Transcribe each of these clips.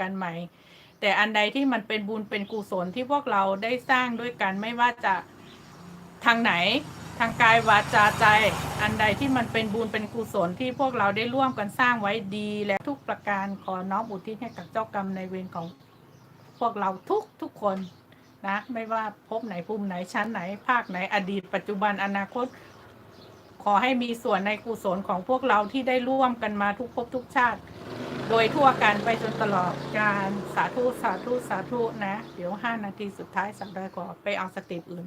กันใหม่ แต่อันใดที่มันเป็นบุญเป็นกุศลที่พวกเราได้สร้างด้วยกันไม่ว่าจะทางไหนทางกายวาจาใจ อันใดที่มันเป็นบุญเป็นกุศลที่พวกเราได้ร่วมกันสร้างไว้ดีและทุกประการขอน้อมอุทิศให้กับเจ้ากรรมในเวรของพวกเราทุกทุกคนนะไม่ว่าภพไหนภูมิไหนชั้นไหน ภาคไหนอดีต ปัจจุบันอนาคต ขอให้มีส่วนในกุศลของพวกเราที่ได้ร่วมกันมาทุกภพทุกชาติ โดยทั่วกันไปจนตลอดการสาธุสาธุสาธุนะ เดี๋ยวห้านาทีสุดท้ายสาวดอยขอไปเอาสเต็ปอื่น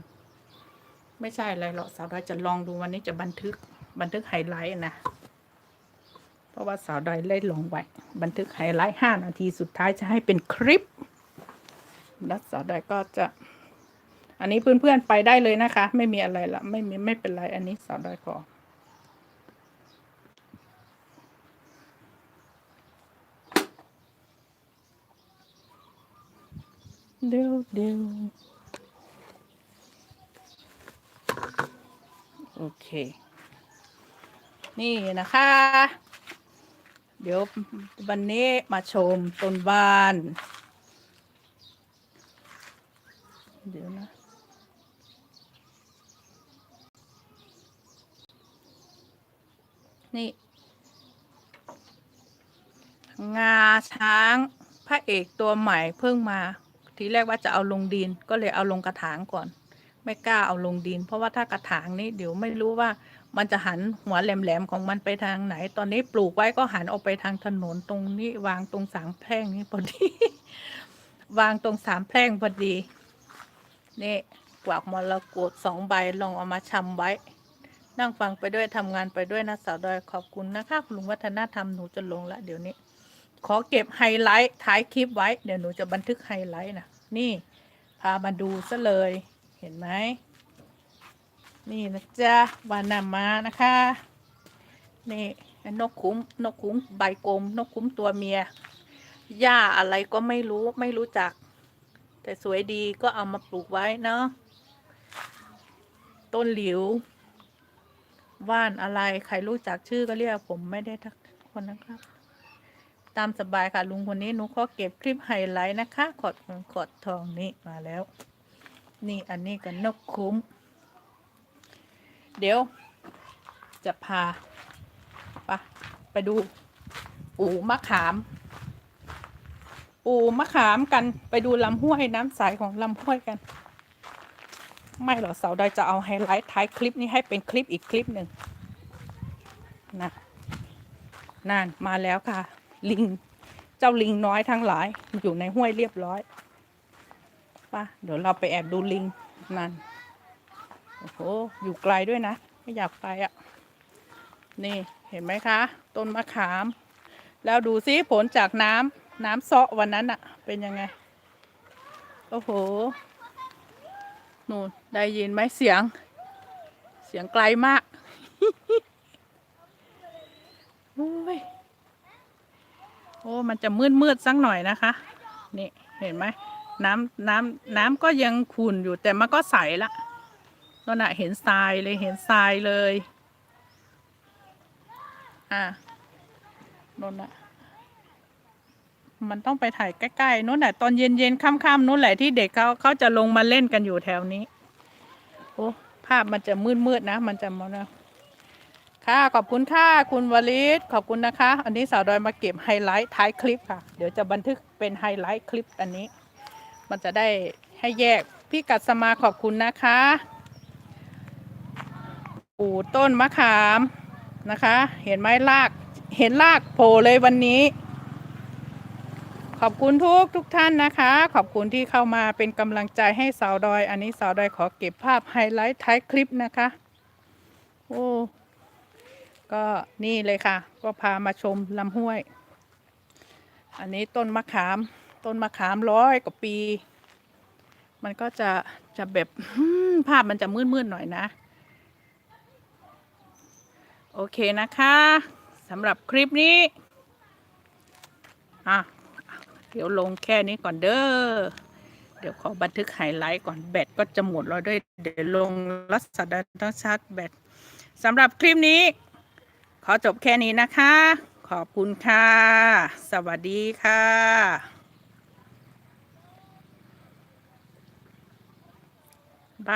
ไม่ใช่อะไรหรอกสาวดอยจะลองดูวันนี้จะบันทึกบันทึกไฮไลท์นะ เพราะว่าสาวดอยเล่นลงไว้บันทึกไฮไลท์ห้านาทีสุดท้ายจะให้เป็นคลิป แล้วสาวดอยก็จะ อันนี้เพื่อนๆไปได้เลยนะคะ ไม่มีอะไรละไม่มีไม่เป็นไรอันนี้สาวดอยขอ เดี๋ยวเดี๋ยวโอเค นี่นะคะ เดี๋ยววันนี้มาชมต้นบาน เดี๋ยวนะนี่ งาช้างพระเอกตัวใหม่เพิ่งมา ทีแรกว่าจะเอาลงดินก็เลยเอาลงกระถางก่อน ไม่กล้าเอาลงดิน เพราะว่าถ้ากระถางนี้เดี๋ยวไม่รู้ว่ามันจะหันหัวแหลมๆของมันไปทางไหน ตอนนี้ปลูกไว้ก็หันออกไปทางถนนตรงนี้วางตรงสามแพร่งนี้พอดี วางตรงสามแพร่งพอดีนี่กวากมรกตสองใบลองเอามาชำไว้ นั่งฟังไปด้วยทำงานไปด้วยนะสาวดอยขอบคุณนะคะคุณลุงวัฒนธรรมหนูจะลงละเดี๋ยวนี้ ขอเก็บไฮไลท์ท้ายคลิปไว้ เดี๋ยวหนูจะบันทึกไฮไลท์นะนี่พามาดูซะเลย เห็นไหม นี่นะจ๊ะวานามานะคะ นี่นกคุ้มนกคุ้มใบกลม นกคุ้มตัวเมีย หญ้าอะไรก็ไม่รู้ไม่รู้จัก แต่สวยดีก็เอามาปลูกไว้เนาะ ต้นหลิว ว่านอะไรใครรู้จักชื่อก็เรียกผมไม่ได้ทักคนนะครับ ตามสบายค่ะ ลุงคนนี้หนูขอเก็บคลิปไฮไลท์นะคะ ขอดเงินขอดทองนี่มาแล้ว นี่อันนี้กันนกคุ้ม เดี๋ยว จะพาไปไปดู ปูมะขาม ปูมะขามกันไปดูลำห้วยน้ำใสของลำห้วยกัน ไม่หรอกเสาใดจะเอาไฮไลท์ท้ายคลิปนี้ให้เป็นคลิปอีกคลิปหนึ่งนะนั่นมาแล้วค่ะ ลิง เจ้าลิงน้อยทั้งหลาย อยู่ในห้วยเรียบร้อยป่ะเดี๋ยวเราไปแอบดูลิงนั่นโอ้โหอยู่ไกลด้วยนะ ไม่อยากไปอะ่ะ นี่เห็นไหมคะ ต้นมะขาม แล้วดูซิผลจากน้ำน้ำเซาะวันนั้นอะ่ะ เป็นยังไง โอ้โหนู่นได้ยินไหมเสียง เสียงไกลมาก โอ้ย โอ้มันจะมืดมืดๆสักหน่อยนะคะ นี่เห็นไหมน้ำน้ำน้ำก็ยังขุ่นอยู่แต่มันก็ใสละนั่นน่ะเห็นทรายเลยเห็นทรายเลยอะนั่นน่ะมันต้องไปถ่ายใกล้ๆนู้นแหละตอนเย็นๆค่ำๆนู้นแหละที่เด็กเขาเขาจะลงมาเล่นกันอยู่แถวนี้ โอ้ภาพมันจะมืดๆนะ มันจะมองนะ ค่ะขอบคุณค่ะคุณวลิศขอบคุณนะคะ อันนี้สาวดอยมาเก็บไฮไลท์ท้ายคลิปค่ะ เดี๋ยวจะบันทึกเป็นไฮไลท์คลิปอันนี้ มันจะได้ให้แยกพี่กัสมาขอบคุณนะคะปูต้นมะขามนะคะ เห็นไหมรากเห็นรากโผล่เลยวันนี้ ขอบคุณทุกทุกท่านนะคะ ขอบคุณที่เข้ามาเป็นกำลังใจให้สาวดอย อันนี้สาวดอยขอเก็บภาพไฮไลท์ท้ายคลิปนะคะ โอ้ ก็นี่เลยค่ะ ก็พามาชมลำห้วย อันนี้ต้นมะขาม ต้นมะขามร้อยกว่าปี มันก็จะจะแบบภาพมันจะมืดๆหน่อยนะ โอเคนะคะสำหรับคลิปนี้ อะ เดี๋ยวลงแค่นี้ก่อนเด้อ เดี๋ยวขอบันทึกไฮไลท์ก่อนแบตก็จะหมดแล้วด้วย เดี๋ยวลงรัศดรต้องชาร์จแบตสำหรับคลิปนี้ ขอจบแค่นี้นะคะ ขอบคุณค่ะ สวัสดีค่ะ